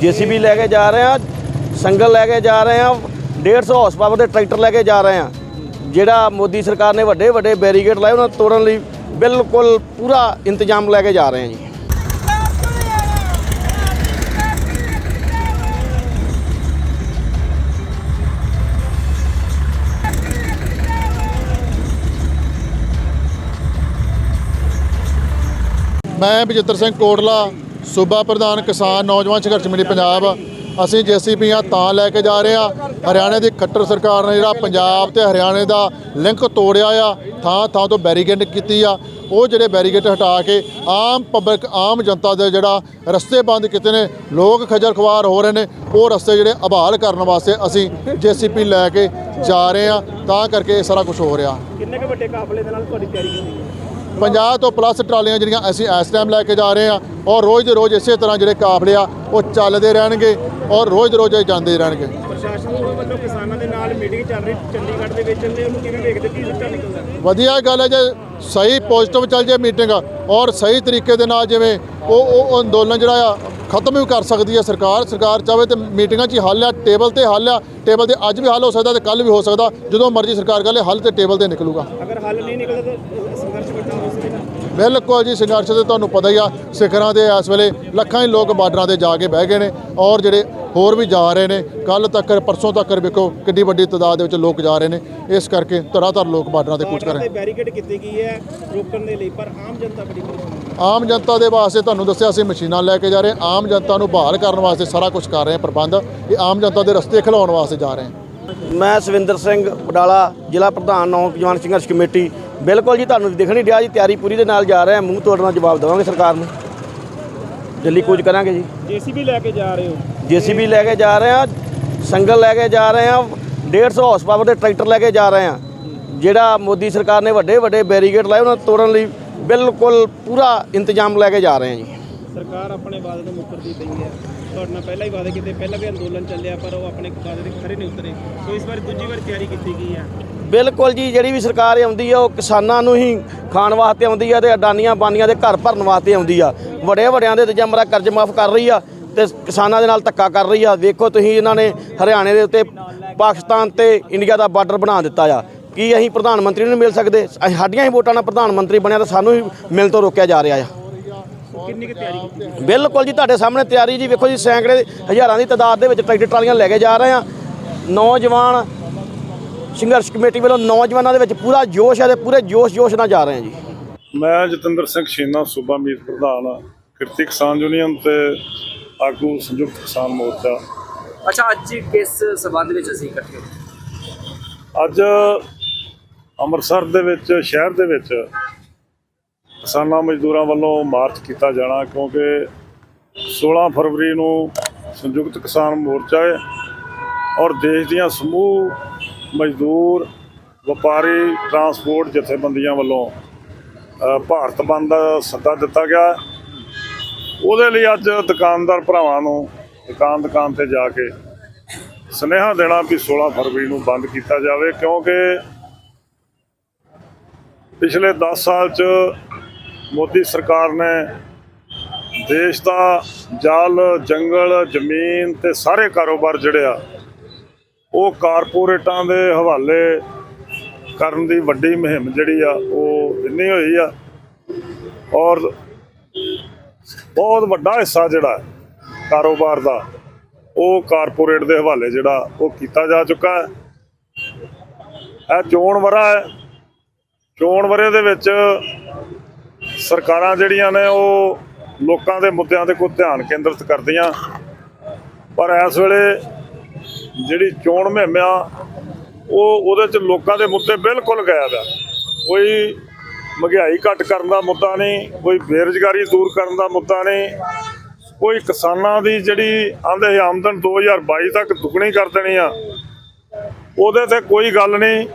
JCB ਲੈ ਕੇ ਜਾ ਰਹੇ ਆ ਸੰਗਲ ਲੈ ਕੇ ਜਾ ਰਹੇ ਆ 150 ਹਾਰਸ ਪਾਵਰ ਦੇ ਟਰੈਕਟਰ ਲੈ ਕੇ ਜਾ ਰਹੇ ਆ ਜਿਹੜਾ ਮੋਦੀ ਸਰਕਾਰ ਨੇ ਵੱਡੇ ਵੱਡੇ ਬੈਰੀਗੇਡ ਲਾਏ, ਉਹਨਾਂ ਨੂੰ ਤੋੜਨ ਲਈ ਬਿਲਕੁਲ ਪੂਰਾ ਇੰਤਜ਼ਾਮ ਲੈ ਕੇ ਜਾ ਰਹੇ ਆ ਜੀ। ਮੈਂ ਬਜਿੱਤਰ ਸਿੰਘ ਕੋਟਲਾ ਸੂਬਾ ਪ੍ਰਧਾਨ ਕਿਸਾਨ ਨੌਜਵਾਨ ਸੰਘਰਸ਼ ਕਮੇਟੀ ਪੰਜਾਬ, ਅਸੀਂ ਜੀਸੀਪੀਆਂ ਤਾਂ ਲੈ ਕੇ ਜਾ ਰਹੇ ਆ ਹਰਿਆਣੇ ਦੀ ਖੱਟਰ ਸਰਕਾਰ ਨੇ ਜਿਹੜਾ ਪੰਜਾਬ ਤੇ ਹਰਿਆਣੇ ਦਾ ਲਿੰਕ ਤੋੜਿਆ ਆ, ਥਾਂ ਥਾਂ ਤੋਂ ਬੈਰੀਕੇਡ ਕੀਤੀ ਆ। ਉਹ ਜਿਹੜੇ ਬੈਰੀਕੇਡ ਹਟਾ ਕੇ ਆਮ ਪਬਲਿਕ, ਆਮ ਜਨਤਾ ਦੇ ਜਿਹੜਾ ਰਸਤੇ ਬੰਦ ਕੀਤੇ ਨੇ, ਲੋਕ ਖੱਜਲ ਖਵਾਰ ਹੋ ਰਹੇ ਨੇ, ਉਹ ਰਸਤੇ ਜਿਹੜੇ ਆਬਾਲ ਕਰਨ ਵਾਸਤੇ ਅਸੀਂ ਜੀਸੀਪੀ ਲੈ ਕੇ ਜਾ ਰਹੇ ਆ ਤਾਂ ਕਰਕੇ ਇਹ ਸਾਰਾ ਕੁਝ ਹੋ ਰਿਹਾ। ਕਿੰਨੇ ਕੁ ਵੱਡੇ ਕਾਫਲੇ ਦੇ ਨਾਲ ਤੁਹਾਡੀ ਤਿਆਰੀ ਹੁੰਦੀ ਹੈ? 50 ਤੋਂ ਪਲੱਸ ਟਰਾਲੀਆਂ ਜਿਹੜੀਆਂ ਅਸੀਂ ਇਸ ਟਾਈਮ ਲੈ ਕੇ ਜਾ ਰਹੇ ਹਾਂ ਔਰ ਰੋਜ਼ ਦੇ ਰੋਜ਼ ਇਸੇ ਤਰ੍ਹਾਂ ਜਿਹੜੇ ਕਾਫਲੇ ਆ ਉਹ ਚੱਲਦੇ ਰਹਿਣਗੇ ਔਰ ਰੋਜ਼ ਦੇ ਰੋਜ਼ ਜਾਂਦੇ ਰਹਿਣਗੇ। ਪ੍ਰਸ਼ਾਸਨ ਵੱਲੋਂ ਕਿਸਾਨਾਂ ਦੇ ਨਾਲ ਮੀਟਿੰਗ ਚੱਲ ਰਹੀ ਚੰਡੀਗੜ੍ਹ ਦੇ ਵਿੱਚ ਤੇ ਉਹਨੂੰ ਕਿਵੇਂ ਵੇਖਦੇ ਕੀ ਸਿੱਟਾ ਨਿਕਲਦਾ? ਵਧੀਆ ਗੱਲ ਹੈ ਜੇ ਸਹੀ ਪੋਜ਼ਿਟਿਵ ਚੱਲ ਜੇ ਮੀਟਿੰਗ ਔਰ ਸਹੀ ਤਰੀਕੇ ਦੇ ਨਾਲ ਜਿਵੇਂ ਉਹ ਉਹ ਅੰਦੋਲਨ ਜਿਹੜਾ ਆ ਖਤਮ ਵੀ ਕਰ ਸਕਦੀ ਹੈ ਸਰਕਾਰ। ਸਰਕਾਰ ਚਾਹੇ ਤੇ ਮੀਟਿੰਗਾਂ 'ਚ ਹੀ ਹੱਲ ਆ, ਟੇਬਲ ਤੇ ਹੱਲ ਆ, ਟੇਬਲ ਤੇ ਅੱਜ ਵੀ ਹੱਲ ਹੋ ਸਕਦਾ ਤੇ ਕੱਲ ਵੀ ਹੋ ਸਕਦਾ। ਜਦੋਂ ਮਰਜ਼ੀ ਸਰਕਾਰ ਕਰੇ ਹੱਲ ਤੇ ਟੇਬਲ ਤੇ ਨਿਕਲੂਗਾ। ਅਗਰ ਹੱਲ ਨਹੀਂ ਨਿਕਲਦਾ ਤਾਂ ਸੰਘਰਸ਼ ਵੱਡਾ ਹੋ ਸਕਦਾ। ਬਿਲਕੁਲ ਜੀ ਸੰਘਰਸ਼ ਤੇ ਤੁਹਾਨੂੰ ਪਤਾ ਹੀ ਆ ਸਿਖਰਾਂ ਦੇ ਇਸ ਵੇਲੇ ਲੱਖਾਂ ਹੀ ਲੋਕ ਬਾਰਡਰਾਂ ਤੇ ਜਾ ਕੇ ਬਹਿ ਗਏ ਨੇ ਔਰ ਜਿਹੜੇ ਹੋਰ ਵੀ ਜਾ ਰਹੇ ਨੇ ਕੱਲ ਤੱਕ ਪਰਸੋਂ ਤੱਕ ਵੇਖੋ ਕਿੰਨੀ ਵੱਡੀ ਤਾਦਾਦ ਦੇ ਵਿੱਚ ਲੋਕ ਜਾ ਰਹੇ ਨੇ ਇਸ ਕਰਕੇ ਤਰ੍ਹਾਂ ਤਰ੍ਹਾਂ ਲੋਕ ਬਾਰਡਰਾਂ ਤੇ ਕੂਚ ਕਰ ਰਹੇ ਤੇ ਬੈਰੀਕੇਡ ਕੀਤੀ ਗਈ ਹੈ ਰੋਕਣ ਦੇ ਲਈ ਪਰ ਆਮ ਜਨਤਾ ਬੜੀ ਆਮ ਜਨਤਾ ਦੇ ਵਾਸਤੇ ਤੁਹਾਨੂੰ ਦੱਸਿਆ ਅਸੀਂ ਮਸ਼ੀਨਾਂ ਲੈ ਕੇ ਜਾ ਰਹੇ ਹਾਂ ਆਮ ਜਨਤਾ ਨੂੰ ਬਹਾਲ ਕਰਨ ਵਾਸਤੇ ਸਾਰਾ ਕੁਝ ਕਰ ਰਹੇ ਹਾਂ ਪ੍ਰਬੰਧ ਇਹ ਆਮ ਜਨਤਾ ਦੇ ਰਸਤੇ ਖਿਲਾਉਣ ਵਾਸਤੇ ਜਾ ਰਹੇ ਹਾਂ। ਮੈਂ ਸਵਿੰਦਰ ਸਿੰਘ ਬਡਾਲਾ ਜ਼ਿਲ੍ਹਾ ਪ੍ਰਧਾਨ ਨੌਜਵਾਨ ਸੰਘਰਸ਼ ਕਮੇਟੀ ਬਿਲਕੁਲ ਜੀ ਤੁਹਾਨੂੰ ਦਿਖ ਨਹੀਂ ਰਿਹਾ ਜੀ ਤਿਆਰੀ ਪੂਰੀ ਦੇ ਨਾਲ ਜਾ ਰਹੇ ਹਾਂ ਮੂੰਹ ਤੋੜਨਾ ਜਵਾਬ ਦੇਵਾਂਗੇ ਸਰਕਾਰ ਨੂੰ। ਦਿੱਲੀ ਕੂਚ ਕਰਾਂਗੇ ਜੀ। ਜੀਸੀਬੀ ਲੈ ਕੇ ਜਾ ਰਹੇ ਹੋ? ਜੀਸੀਬੀ ਲੈ ਕੇ ਜਾ ਰਹੇ ਆ ਸੰਗਲ ਲੈ ਕੇ ਜਾ ਰਹੇ ਆ 150 ਹਾਰਸ ਪਾਵਰ ਦੇ ਟਰੈਕਟਰ ਲੈ ਕੇ ਜਾ ਰਹੇ ਆ ਜਿਹੜਾ ਮੋਦੀ ਸਰਕਾਰ ਨੇ ਵੱਡੇ ਵੱਡੇ ਬੈਰੀਕੇਡ ਲਾਏ ਉਹਨਾਂ ਨੂੰ ਤੋੜਨ ਲਈ ਬਿਲਕੁਲ ਪੂਰਾ ਇੰਤਜ਼ਾਮ ਲੈ ਕੇ ਜਾ ਰਹੇ ਆ ਜੀ। ਸਰਕਾਰ ਆਪਣੇ ਵਾਅਦੇ ਤੋਂ ਮੁੱਕਰਦੀ ਪਈ ਹੈ। ਤੁਹਾਡੇ ਨਾਲ ਪਹਿਲਾਂ ਹੀ ਵਾਅਦੇ ਕੀਤੇ ਪਹਿਲਾਂ ਵੀ ਅੰਦੋਲਨ ਚੱਲਿਆ ਪਰ ਉਹ ਆਪਣੇ ਵਾਅਦੇ ਤੇ ਖਰੇ ਨਹੀਂ ਉਤਰੇ। ਸੋ ਇਸ ਵਾਰ ਦੂਜੀ ਵਾਰ ਤਿਆਰੀ ਕੀਤੀ ਗਈ ਹੈ। ਬਿਲਕੁਲ ਜੀ ਜਿਹੜੀ ਵੀ ਸਰਕਾਰ ਆਉਂਦੀ ਆ ਉਹ ਕਿਸਾਨਾਂ ਨੂੰ ਹੀ ਖਾਣ ਵਾਸਤੇ ਆਉਂਦੀ ਆ ਤੇ ਅਡਾਨੀਆਂ ਬਾਨੀਆਂ ਦੇ ਘਰ ਭਰਨ ਵਾਸਤੇ ਆਉਂਦੀ ਆ। ਵੱਡੇ ਵੱਡਿਆਂ ਦੇ ਤੇ ਜਮਰਾ ਕਰਜ਼ ਮਾਫ ਕਰ ਰਹੀ ਆ ਤੇ ਕਿਸਾਨਾਂ ਦੇ ਨਾਲ ਧੱਕਾ ਕਰ ਰਹੀ ਆ। ਵੇਖੋ ਤੁਸੀਂ ਇਹਨਾਂ ਨੇ ਹਰਿਆਣੇ ਦੇ ਉੱਤੇ ਪਾਕਿਸਤਾਨ ਤੇ ਇੰਡੀਆ ਦਾ ਬਾਰਡਰ ਬਣਾ ਦਿੱਤਾ ਆ। ਕੀ ਅਸੀਂ ਪ੍ਰਧਾਨ ਮੰਤਰੀ ਨੂੰ ਮਿਲ ਸਕਦੇ? ਸਾਡੀਆਂ ਹੀ ਵੋਟਾਂ ਨਾਲ ਪ੍ਰਧਾਨ ਮੰਤਰੀ ਬਣਿਆ ਤਾਂ ਸਾਨੂੰ ਹੀ ਮਿਲਣ ਤੋਂ ਰੋਕਿਆ ਜਾ ਰਿਹਾ ਆ। ਕਿੰਨੀ ਕੁ ਤਿਆਰੀ ਬਿਲਕੁਲ ਜੀ ਤੁਹਾਡੇ ਸਾਹਮਣੇ ਤਿਆਰੀ ਜੀ। ਵੇਖੋ ਜੀ ਸੈਂਕੜੇ ਹਜ਼ਾਰਾਂ ਦੀ ਤਾਦਾਦ ਦੇ ਵਿੱਚ ਟਰੈਕਟਰ ਟਰਾਲੀਆਂ ਲੈ ਕੇ ਜਾ ਰਹੇ ਆ। ਨੌਜਵਾਨ ਸੰਘਰਸ਼ ਕਮੇਟੀ ਵੱਲੋਂ ਨੌਜਵਾਨਾਂ ਦੇ ਵਿੱਚ ਪੂਰਾ ਜੋਸ਼ ਹੈ ਤੇ ਪੂਰੇ ਜੋਸ਼ ਜੋਸ਼ ਨਾਲ ਜਾ ਰਹੇ ਆ ਜੀ। ਮੈਂ ਜਤਿੰਦਰ ਸਿੰਘ ਛੀਨਾ ਸੂਬਾ ਮੀਤ ਪ੍ਰਧਾਨ ਕਿਰਤੀ ਕਿਸਾਨ ਯੂਨੀਅਨ ਤੇ ਆਗੂ ਸੰਯੁਕਤ ਕਿਸਾਨ ਮੋਰਚਾ। ਅੱਛਾ ਅੱਜ ਕਿਸ ਸਬੰਧ ਵਿੱਚ ਅਸੀਂ ਇਕੱਠੇ ਅੱਜ ਅੰਮ੍ਰਿਤਸਰ ਦੇ ਵਿੱਚ ਸ਼ਹਿਰ ਦੇ ਵਿੱਚ ਕਿਸਾਨਾਂ ਮਜ਼ਦੂਰਾਂ ਵੱਲੋਂ ਮਾਰਚ ਕੀਤਾ ਜਾਣਾ ਕਿਉਂਕਿ 16 ਫਰਵਰੀ ਨੂੰ ਸੰਯੁਕਤ ਕਿਸਾਨ ਮੋਰਚਾ ਹੈ ਔਰ ਦੇਸ਼ ਦੀਆਂ ਸਮੂਹ ਮਜ਼ਦੂਰ, ਵਪਾਰੀ ਟਰਾਂਸਪੋਰਟ ਜਥੇਬੰਦੀਆਂ ਵੱਲੋਂ ਭਾਰਤ ਬੰਦ ਦਾ ਸੱਦਾ ਦਿੱਤਾ ਗਿਆ। ਉਹਦੇ ਲਈ ਅੱਜ ਦੁਕਾਨਦਾਰ ਭਰਾਵਾਂ ਨੂੰ ਦੁਕਾਨ ਦੁਕਾਨ ਤੇ ਜਾ ਕੇ ਸੁਨੇਹਾ ਦੇਣਾ ਵੀ 16 ਫਰਵਰੀ ਨੂੰ ਬੰਦ ਕੀਤਾ ਜਾਵੇ, ਕਿਉਂਕਿ ਪਿਛਲੇ 10 ਸਾਲ ਚ ਮੋਦੀ ਸਰਕਾਰ ਨੇ ਦੇਸ਼ ਦਾ ਜਲ, ਜੰਗਲ, ਜ਼ਮੀਨ ਤੇ ਸਾਰੇ ਕਾਰੋਬਾਰ ਜਿਹੜੇ ਆ ਉਹ ਕਾਰਪੋਰੇਟਾਂ ਦੇ ਹਵਾਲੇ ਕਰਨ ਦੀ ਵੱਡੀ ਮੁਹਿੰਮ ਜਿਹੜੀ ਆ, ਉਹ ਇੰਨੀ ਹੋਈ ਆ। ਔਰ ਬਹੁਤ ਵੱਡਾ ਹਿੱਸਾ ਜਿਹੜਾ ਕਾਰੋਬਾਰ ਦਾ, ਉਹ ਕਾਰਪੋਰੇਟ ਦੇ ਹਵਾਲੇ ਜਿਹੜਾ, ਉਹ ਕੀਤਾ ਜਾ ਚੁੱਕਾ ਹੈ। ਇਹ ਚੋਣ ਵਰਾ ਹੈ। ਚੋਣ ਵਰੇ ਦੇ ਵਿੱਚ ਸਰਕਾਰਾਂ ਜਿਹੜੀਆਂ ਨੇ, ਉਹ ਲੋਕਾਂ ਦੇ ਮੁੱਦਿਆਂ ਤੇ ਕੋਈ ਧਿਆਨ ਕੇਂਦਰਿਤ ਕਰਦੀਆਂ। ਪਰ ਇਸ ਵੇਲੇ ਜਿਹੜੀ ਚੋਣ ਮੁਹਿੰਮ ਆ ਉਹ ਉਹਦੇ ਚ ਲੋਕਾਂ ਦੇ ਮੁੱਦੇ ਬਿਲਕੁਲ ਗਾਇਬ ਆ। ਕੋਈ ਮਹਿੰਗਾਈ ਘੱਟ ਕਰਨ ਦਾ ਮੁੱਦਾ ਨਹੀਂ, ਕੋਈ ਬੇਰੁਜ਼ਗਾਰੀ ਦੂਰ ਕਰਨ ਦਾ ਮੁੱਦਾ ਨਹੀਂ, ਕੋਈ ਕਿਸਾਨਾਂ ਦੀ ਜਿਹੜੀ ਆਂਦੇ ਆਮਦਨ 2022 ਤੱਕ ਦੁੱਗਣੀ ਕਰ ਦੇਣੀ ਆ, ਉਹਦੇ ਤੇ ਕੋਈ ਗੱਲ ਨਹੀਂ।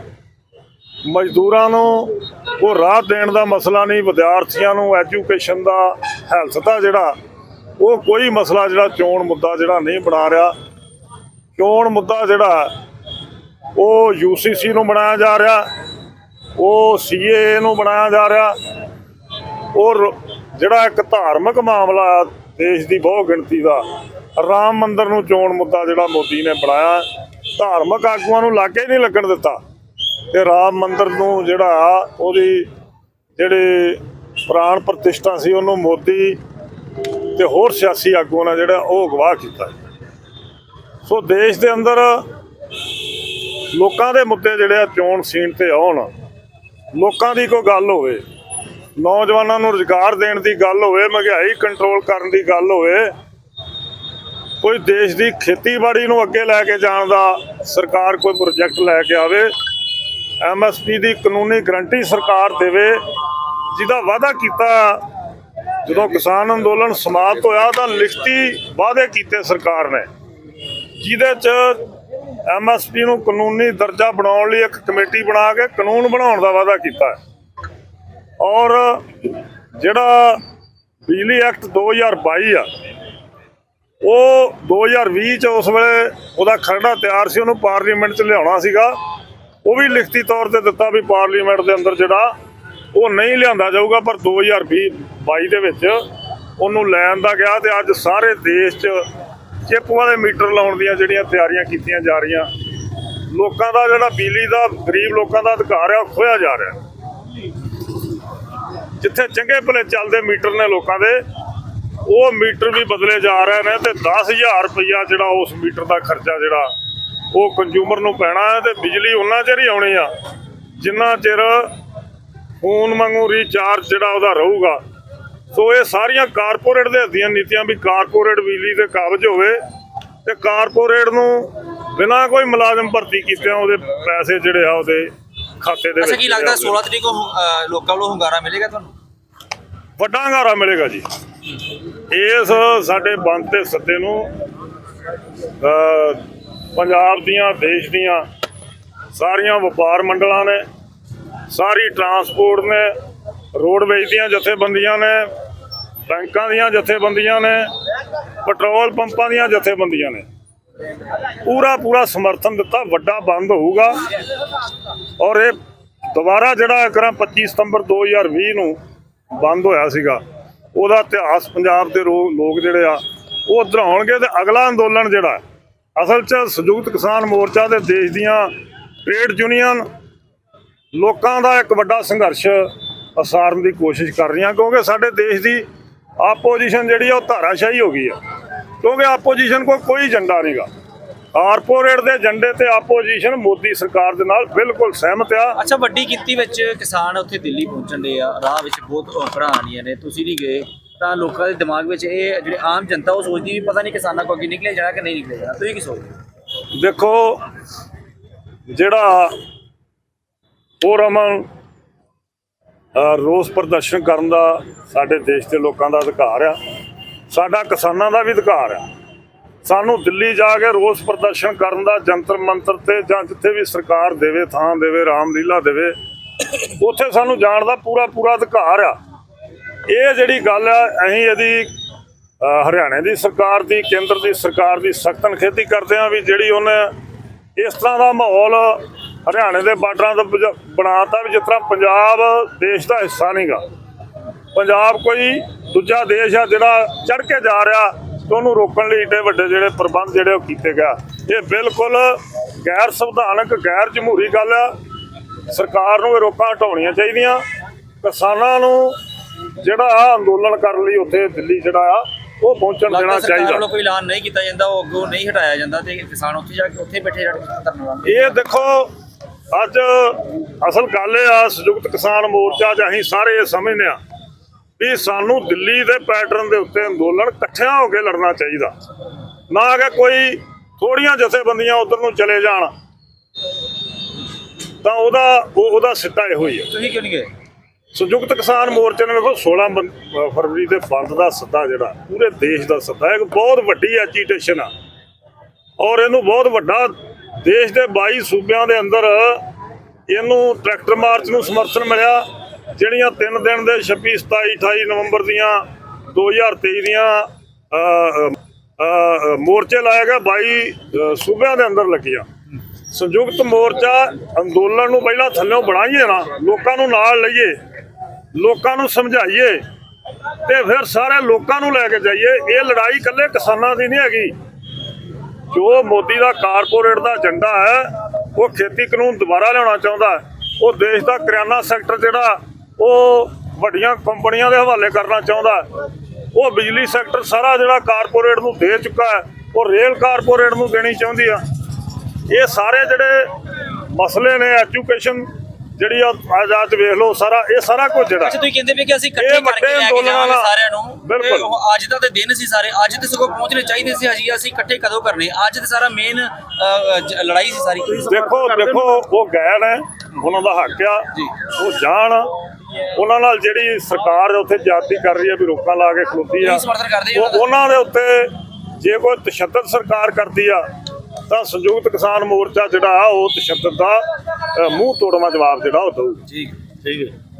ਮਜ਼ਦੂਰਾਂ ਨੂੰ ਉਹ ਰਾਹ ਦੇਣ ਦਾ ਮਸਲਾ ਨਹੀਂ, ਵਿਦਿਆਰਥੀਆਂ ਨੂੰ ਐਜੂਕੇਸ਼ਨ ਦਾ ਹੈਲਥ ਦਾ ਜਿਹੜਾ, ਉਹ ਕੋਈ ਮਸਲਾ ਜਿਹੜਾ ਚੋਣ ਮੁੱਦਾ ਜਿਹੜਾ ਨਹੀਂ ਬਣਾ ਰਿਹਾ। ਚੋਣ ਮੁੱਦਾ ਜਿਹੜਾ ਉਹ ਯੂਸੀਸੀ ਨੂੰ ਬਣਾਇਆ ਜਾ ਰਿਹਾ, ਉਹ ਸੀਏ ਨੂੰ ਬਣਾਇਆ ਜਾ ਰਿਹਾ, ਔਰ ਜਿਹੜਾ ਇੱਕ ਧਾਰਮਿਕ ਮਾਮਲਾ ਦੇਸ਼ ਦੀ ਬਹੁ ਗਿਣਤੀ ਦਾ, ਰਾਮ ਮੰਦਰ ਨੂੰ ਚੋਣ ਮੁੱਦਾ ਜਿਹੜਾ ਮੋਦੀ ਨੇ ਬਣਾਇਆ, ਧਾਰਮਿਕ ਆਗੂਆਂ ਨੂੰ ਲਾਗੇ ਨਹੀਂ ਲੱਗਣ ਦਿੱਤਾ, ਤੇ ਰਾਮ ਮੰਦਰ ਨੂੰ ਜਿਹੜਾ ਉਹਦੀ ਜਿਹੜੇ ਪ੍ਰਾਣ ਪ੍ਰਤਿਸ਼ਠਾ ਸੀ ਉਹਨੂੰ ਮੋਦੀ ਤੇ ਹੋਰ ਸਿਆਸੀ ਆਗੂਆਂ ਨੇ ਜਿਹੜਾ ਉਹ ਅਗਵਾ ਕੀਤਾ। ਸੋ ਦੇਸ਼ ਦੇ ਅੰਦਰ ਲੋਕਾਂ ਦੇ ਮੁੱਦੇ ਜਿਹੜੇ ਆ ਚੋਣ ਸੀਨ ਤੇ ਆਉਣ, ਲੋਕਾਂ ਦੀ ਕੋਈ ਗੱਲ ਹੋਵੇ, ਨੌਜਵਾਨਾਂ ਨੂੰ ਰੁਜ਼ਗਾਰ ਦੇਣ ਦੀ ਗੱਲ ਹੋਵੇ, ਮਹਿੰਗਾਈ ਕੰਟਰੋਲ ਕਰਨ ਦੀ ਗੱਲ ਹੋਵੇ, ਕੋਈ ਦੇਸ਼ ਦੀ ਖੇਤੀਬਾੜੀ ਨੂੰ ਅੱਗੇ ਲੈ ਕੇ ਜਾਣ ਦਾ ਸਰਕਾਰ ਕੋਈ ਪ੍ਰੋਜੈਕਟ ਲੈ ਕੇ ਆਵੇ ਐਮਐਸਪੀ ਦੀ ਕਾਨੂੰਨੀ ਗਰੰਟੀ ਸਰਕਾਰ ਦੇਵੇ, ਜਿਹਦਾ ਵਾਅਦਾ ਕੀਤਾ, ਜਦੋਂ ਕਿਸਾਨ ਅੰਦੋਲਨ ਸਮਾਪਤ ਹੋਇਆ ਤਾਂ ਲਿਖਤੀ ਵਾਅਦੇ ਕੀਤੇ ਸਰਕਾਰ ਨੇ। ਜਿਹਦੇ ਚ ਐਮਐਸਪੀ ਨੂੰ ਕਾਨੂੰਨੀ ਦਰਜਾ ਬਣਾਉਣ ਲਈ ਇੱਕ ਕਮੇਟੀ ਬਣਾ ਕੇ ਕਾਨੂੰਨ ਬਣਾਉਣ ਦਾ ਵਾਅਦਾ ਕੀਤਾ ਹੈ। ਔਰ ਜਿਹੜਾ ਬਿਜਲੀ ਐਕਟ 2022 ਆ, ਉਹ 2020 ਚ ਉਸ ਵੇਲੇ ਉਹਦਾ ਖਰੜਾ ਤਿਆਰ ਸੀ, ਉਹਨੂੰ ਪਾਰਲੀਮੈਂਟ ਚ ਲਿਆਉਣਾ ਸੀਗਾ। ਉਹ ਵੀ ਲਿਖਤੀ ਤੌਰ ਤੇ ਦਿੱਤਾ ਵੀ ਪਾਰਲੀਮੈਂਟ ਦੇ ਅੰਦਰ ਜਿਹੜਾ ਉਹ ਨਹੀਂ ਲਿਆਂਦਾ ਜਾਊਗਾ, ਪਰ 2020 22 ਦੇ ਵਿੱਚ ਉਹਨੂੰ ਲੈਣ ਦਾ ਗਿਆ ਤੇ ਅੱਜ ਸਾਰੇ ਦੇਸ਼ 'ਚ ਚਿੱਪ ਵਾਲੇ ਮੀਟਰ ਲਾਉਣ ਦੀਆਂ ਜਿਹੜੀਆਂ ਤਿਆਰੀਆਂ ਕੀਤੀਆਂ ਜਾ ਰਹੀਆਂ, ਲੋਕਾਂ ਦਾ ਜਿਹੜਾ ਬਿਜਲੀ ਦਾ, ਗਰੀਬ ਲੋਕਾਂ ਦਾ ਅਧਿਕਾਰ ਆ, ਉਹ ਖੋਇਆ ਜਾ ਰਿਹਾ। ਜਿੱਥੇ ਚੰਗੇ ਭਲੇ ਚੱਲਦੇ ਮੀਟਰ ਨੇ ਲੋਕਾਂ ਦੇ, ਉਹ ਮੀਟਰ ਵੀ ਬਦਲੇ ਜਾ ਰਹੇ ਨੇ ਤੇ 10000 ਰੁਪਇਆ ਜਿਹੜਾ ਉਸ ਮੀਟਰ ਦਾ ਖਰਚਾ ਜਿਹੜਾ, ਉਹ ਕੰਜ਼ੂਮਰ ਨੂੰ ਪੈਣਾ ਹੈ ਤੇ ਬਿਜਲੀ ਉਹਨਾਂ ਚਿਰ ਹੀ ਆਉਣੀ ਆ। ਜਿੰਨਾ ਚਿਰ ਫੋਨ ਵਾਂਗੂ ਰੀਚਾਰਜ ਜਿਹੜਾ ਉਹਦਾ ਰਹੂਗਾ ਸੋ ਇਹ ਸਾਰੀਆਂ ਕਾਰਪੋਰੇਟ ਦੇ ਹੱਥੀਆਂ ਨੀਤੀਆਂ ਵੀ ਕਾਰਪੋਰੇਟ ਬਿਜਲੀ ਤੇ ਕਾਬਜ ਹੋਵੇ ਤੇ ਕਾਰਪੋਰੇਟ ਨੂੰ ਬਿਨਾਂ ਕੋਈ ਮੁਲਾਜ਼ਮ ਭਰਤੀ ਕੀਤਿਆਂ ਉਹਦੇ ਪੈਸੇ ਜਿਹੜੇ ਆ ਉਹਦੇ ਖਾਤੇ ਦੇ ਵਿੱਚ ਅੱਛਾ ਕੀ ਲੱਗਦਾ ਜਿਹੜੇ ਆ 16 ਤਰੀਕ ਨੂੰ ਲੋਕਾਂ ਵੱਲੋਂ ਹੁੰਗਾਰਾ ਮਿਲੇਗਾ ਤੁਹਾਨੂੰ? ਵੱਡਾ ਹੰਗਾਰਾ ਮਿਲੇਗਾ ਜੀ। ਇਸ ਸਾਡੇ ਬੰਦ ਤੇ ਸੱਦੇ ਨੂੰ ਪੰਜਾਬ ਦੀਆਂ ਦੇਸ਼ ਦੀਆਂ ਸਾਰੀਆਂ ਵਪਾਰ ਮੰਡਲਾਂ ਨੇ ਸਾਰੀ ਟਰਾਂਸਪੋਰਟ ਨੇ ਰੋਡਵੇਜ਼ ਦੀਆਂ ਜਥੇਬੰਦੀਆਂ ਨੇ, ਬੈਂਕਾਂ ਦੀਆਂ ਜਥੇਬੰਦੀਆਂ ਨੇ, ਪੈਟਰੋਲ ਪੰਪਾਂ ਦੀਆਂ ਜਥੇਬੰਦੀਆਂ ਨੇ। ਪੂਰਾ ਪੂਰਾ ਸਮਰਥਨ ਦਿੱਤਾ, ਵੱਡਾ ਬੰਦ ਹੋਊਗਾ। ਔਰ ਇਹ ਦੁਬਾਰਾ ਜਿਹੜਾ ਕਰਾਂ 25 ਸਤੰਬਰ 2020 ਨੂੰ ਬੰਦ ਹੋਇਆ ਸੀਗਾ, ਉਹਦਾ ਇਤਿਹਾਸ ਪੰਜਾਬ ਦੇ ਰੋ- ਲੋਕ ਜਿਹੜੇ ਆ, ਉਹ ਦੁਹਰਾਉਣਗੇ ਤੇ ਅਗਲਾ ਅੰਦੋਲਨ ਜਿਹੜਾ ਅਸਲ 'ਚ ਸੰਯੁਕਤ ਕਿਸਾਨ ਮੋਰਚਾ ਦੇ ਦੇਸ਼ ਦੀਆਂ ਟ੍ਰੇਡ ਯੂਨੀਅਨ ਲੋਕਾਂ ਦਾ ਇੱਕ ਵੱਡਾ ਸੰਘਰਸ਼ ਅਸਾਰਨ ਦੀ ਕੋਸ਼ਿਸ਼ ਕਰ ਰਹੀਆਂ ਕਿਉਂਕਿ ਸਾਡੇ ਦੇਸ਼ ਦੀ ਆਪੋਜੀਸ਼ਨ ਜਿਹੜੀ ਆ ਉਹ ਧਾਰਾਸ਼ਾਹੀ ਹੋ ਗਈ ਆ। ਕਿਉਂਕਿ ਆਪੋਜੀਸ਼ਨ ਕੋਲ ਕੋਈ ਏਜੰਡਾ ਨਹੀਂਗਾ ਕਾਰਪੋਰੇਟ ਦੇ ਏਜੰਡੇ ਤੇ ਆਪੋਜੀਸ਼ਨ ਮੋਦੀ ਸਰਕਾਰ ਦੇ ਨਾਲ ਬਿਲਕੁਲ ਸਹਿਮਤ ਆ। ਅੱਛਾ ਵੱਡੀ ਗਿਣਤੀ ਵਿੱਚ ਕਿਸਾਨ ਉੱਥੇ ਦਿੱਲੀ ਪਹੁੰਚਣ ਦੇ ਆ। ਰਾਹ ਵਿੱਚ ਬਹੁਤ ਭਰਾਣੀਆਂ ਨੇ। ਤੁਸੀਂ ਨਹੀਂ ਗਏ ਤਾਂ ਲੋਕਾਂ ਦੇ ਦਿਮਾਗ ਵਿੱਚ ਇਹ ਜਿਹੜੇ ਆਮ ਜਨਤਾ ਉਹ ਸੋਚਦੀ ਵੀ ਪਤਾ ਨਹੀਂ ਕਿਸਾਨਾਂ ਕੋਲ ਅੱਗੇ ਨਿਕਲੇ ਜਾਣਾ ਕਿ ਨਹੀਂ ਨਿਕਲੇ ਜਾਣਾ। ਤੁਸੀਂ ਕੀ ਸੋਚਦੇ? ਦੇਖੋ ਜਿਹੜਾ ਹੋਰ ਅਮਨ ਰੋਸ ਪ੍ਰਦਰਸ਼ਨ ਕਰਨ ਦਾ ਸਾਡੇ ਦੇਸ਼ ਦੇ ਲੋਕਾਂ ਦਾ ਅਧਿਕਾਰ ਆ। ਸਾਡਾ ਕਿਸਾਨਾਂ ਦਾ ਵੀ ਅਧਿਕਾਰ ਆ। ਸਾਨੂੰ ਦਿੱਲੀ ਜਾ ਕੇ ਰੋਸ ਪ੍ਰਦਰਸ਼ਨ ਕਰਨ ਦਾ ਜੰਤਰ ਮੰਤਰ ਤੇ ਜਾਂ ਜਿੱਥੇ ਵੀ ਸਰਕਾਰ ਦੇਵੇ ਥਾਂ ਦੇਵੇ ਰਾਮਲੀਲਾ ਦੇਵੇ ਉੱਥੇ ਸਾਨੂੰ ਜਾਣ ਦਾ ਪੂਰਾ ਪੂਰਾ ਅਧਿਕਾਰ ਆ। ਇਹ ਜਿਹੜੀ ਗੱਲ ਆ ਅਸੀਂ ਇਹਦੀ ਅ, ਹਰਿਆਣੇ ਦੀ ਸਰਕਾਰ ਦੀ ਕੇਂਦਰ ਦੀ ਸਰਕਾਰ ਦੀ ਸਖਤ ਨਿਖੇਧੀ ਕਰਦੇ ਆ ਵੀ ਜਿਹੜੀ ਉਹਨੇ ਇਸ ਤਰ੍ਹਾਂ ਦਾ ਮਾਹੌਲ ਹਰਿਆਣੇ ਦੇ ਬਾਰਡਰਾਂ ਵਜ- ਬਣਾਤਾ ਵੀ ਜਿਸ ਤਰ੍ਹਾਂ ਪੰਜਾਬ ਦੇਸ਼ ਦਾ ਹਿੱਸਾ ਨਹੀਂਗਾ। ਪੰਜਾਬ ਕੋਈ ਦੂਜਾ ਦੇਸ਼ ਆ ਜਿਹੜਾ ਚੜ ਕੇ ਜਾ ਰਿਹਾ ਤੇ ਉਹਨੂੰ ਰੋਕਣ ਲਈ ਏਡੇ ਵੱਡੇ ਜਿਹੜੇ ਪ੍ਰਬੰਧ ਜਿਹੜੇ ਉਹ ਕੀਤੇ ਗਿਆ ਇਹ ਬਿਲਕੁਲ ਗੈਰ ਸੰਵਿਧਾਨਕ ਗੈਰ ਜਮਹੂਰੀ ਗੱਲ ਆ। ਸਰਕਾਰ ਨੂੰ ਇਹ ਰੋਕਾਂ ਹਟਾਉਣੀਆਂ ਚਾਹੀਦੀਆਂ। ਕਿਸਾਨਾਂ ਨੂੰ ਜਿਹੜਾ ਅੰਦੋਲਨ ਕਰਨ ਲਈ ਉੱਥੇ ਦਿੱਲੀ ਜਿਹੜਾ ਆ ਉਹ ਪਹੁੰਚਣ ਦੇਣਾ ਚਾਹੀਦਾ। ਕੋਈ ਐਲਾਨ ਨਹੀਂ ਕੀਤਾ ਜਾਂਦਾ ਉਹ ਅੱਗੋਂ ਨਹੀਂ ਹਟਾਇਆ ਜਾਂਦਾ ਤੇ ਕਿਸਾਨ ਉੱਥੇ ਜਾ ਕੇ ਉੱਥੇ ਬੈਠੇ ਧਰਨਾ ਲਾਉਣਗੇ ਇਹ ਦੇਖੋ ਅੱਜ ਅਸਲ ਗੱਲ ਇਹ ਆ ਸੰਯੁਕਤ ਕਿਸਾਨ ਮੋਰਚਾ 'ਚ ਅਸੀਂ ਸਾਰੇ ਇਹ ਸਮਝਦੇ ਆ ਵੀ ਸਾਨੂੰ ਦਿੱਲੀ ਦੇ ਪੈਟਰਨ ਦੇ ਉੱਤੇ ਅੰਦੋਲਨ ਇਕੱਠਿਆਂ ਹੋ ਕੇ ਲੜਨਾ ਚਾਹੀਦਾ। ਨਾ ਕਿ ਕੋਈ ਥੋੜੀਆਂ ਜਥੇਬੰਦੀਆਂ ਉਧਰ ਨੂੰ ਚਲੇ ਜਾਣ। ਤਾਂ ਉਹਦਾ ਉਹ- ਉਹਦਾ ਸਿੱਟਾ ਇਹੋ ਹੀ ਆ ਤੁਸੀਂ ਕਿਉਂ ਨਹੀਂ ਗਏ? ਸੰਯੁਕਤ ਕਿਸਾਨ ਮੋਰਚੇ ਨੇ ਵੇਖੋ 16 ਬੰ- ਅਹ ਫਰਵਰੀ ਦੇ ਬੰਦ ਦਾ ਸੱਦਾ ਜਿਹੜਾ ਪੂਰੇ ਦੇਸ਼ ਦਾ ਸੱਦਾ ਹੈ ਇੱਕ ਬਹੁਤ ਵੱਡੀ ਐਜੀਟੇਸ਼ਨ ਆ। ਔਰ ਇਹਨੂੰ ਬਹੁਤ ਵੱਡਾ ਦੇਸ਼ ਦੇ 22 ਸੂਬਿਆਂ ਦੇ ਅੰਦਰ ਇਹਨੂੰ ਟਰੈਕਟਰ ਮਾਰਚ ਨੂੰ ਸਮਰਥਨ ਮਿਲਿਆ ਜਿਹੜੀਆਂ 3 ਦਿਨ ਦੇ 26 27 28 ਨਵੰਬਰ ਦੀਆਂ 2023 ਦੀਆਂ ਅਹ, ਅਹ, ਮੋਰਚੇ ਲਾਏ ਗਏ 22 ਸੂਬਿਆਂ ਦੇ ਅੰਦਰ ਲੱਗੀਆਂ। ਸੰਯੁਕਤ ਮੋਰਚਾ ਅੰਦੋਲਨ ਨੂੰ ਪਹਿਲਾਂ ਥੱਲਿਓਂ ਬਣਾਈਏ ਨਾ ਲੋਕਾਂ ਨੂੰ ਨਾਲ ਲਈਏ ਲੋਕਾਂ ਨੂੰ ਸਮਝਾਈਏ ਤੇ ਫਿਰ ਸਾਰੇ ਲੋਕਾਂ ਨੂੰ ਲੈ ਕੇ ਜਾਈਏ। ਇਹ ਲੜਾਈ ਇਕੱਲੇ ਕਿਸਾਨਾਂ ਦੀ ਨਹੀਂ ਹੈਗੀ। ਜੋ ਮੋਦੀ ਦਾ ਕਾਰਪੋਰੇਟ ਦਾ ਏਜੰਡਾ ਹੈ, ਉਹ ਖੇਤੀ ਕਾਨੂੰਨ ਦੁਬਾਰਾ ਲਿਆਉਣਾ ਚਾਹੁੰਦਾ ਉਹ ਦੇਸ਼ ਦਾ ਕਰਿਆਨਾ ਸੈਕਟਰ ਜਿਹੜਾ, ਉਹ ਵੱਡੀਆਂ ਕੰਪਨੀਆਂ ਦੇ ਹਵਾਲੇ ਕਰਨਾ ਚਾਹੁੰਦਾ ਉਹ ਬਿਜਲੀ ਸੈਕਟਰ ਸਾਰਾ ਜਿਹੜਾ ਕਾਰਪੋਰੇਟ ਨੂੰ ਦੇ ਚੁੱਕਾ ਹੈ, ਉਹ ਰੇਲ ਕਾਰਪੋਰੇਟ ਨੂੰ ਦੇਣੀ ਚਾਹੁੰਦੀ ਆ। ਇਹ ਸਾਰੇ ਜਿਹੜੇ ਮਸਲੇ ਨੇ, ਐਜੂਕੇਸ਼ਨ ਜਿਹੜੀ ਆ ਆਜ਼ਾਦ ਵੇਖ ਲਓ ਸਾਰਾ ਇਹ ਸਾਰਾ ਕੁਝ ਜਿਹੜਾ। ਅੱਛਾ ਤੁਸੀਂ ਕਹਿੰਦੇ ਵੀ ਕਿ ਅਸੀਂ ਇਕੱਠੇ ਕਰਕੇ ਲੈ ਕੇ ਜਾਵਾਂਗੇ ਸਾਰਿਆਂ ਨੂੰ। ਬਿਲਕੁਲ। ਅੱਜ ਦਾ ਤੇ ਦਿਨ ਸੀ ਸਾਰੇ। ਅੱਜ ਤੇ ਸਗੋਂ ਪਹੁੰਚਣੇ ਚਾਹੀਦੇ ਸੀ ਅਜੀ ਅਸੀਂ ਇਕੱਠੇ ਕਦੋਂ ਕਰਨੇ? ਅੱਜ ਤੇ ਸਾਰਾ ਮੇਨ ਲੜਾਈ ਸੀ ਸਾਰੀ। ਦੇਖੋ ਦੇਖੋ ਉਹ ਗਏ ਨੇ ਉਹਨਾਂ ਦਾ ਹੱਕ ਆ ਉਹ ਜਾਣ। ਉਹਨਾਂ ਨਾਲ ਜਿਹੜੀ ਸਰਕਾਰ ਉੱਥੇ ਜਾਤੀ ਕਰ ਰਹੀ ਹੈ ਵੀ ਰੋਕਾਂ ਲਾ ਕੇ ਖਲੋਤੀ ਆ। ਹੋ ਉਹਨਾਂ ਦੇ ਉੱਤੇ ਜੇ ਕੋਈ ਤਸ਼ੱਦਦ ਸਰਕਾਰ ਕਰਦੀ ਆ ਤਾਂ ਸੰਯੁਕਤ ਕਿਸਾਨ ਮੋਰਚਾ ਜਿਹੜਾ ਉਹ ਤਸ਼ੱਦਦ ਦਾ ਮੂੰਹ ਤੋੜਵਾ ਜਵਾਬ ਜਿਹੜਾ ਉਹ ਦਊ। ਠੀਕ ਠੀਕ ਹੈ।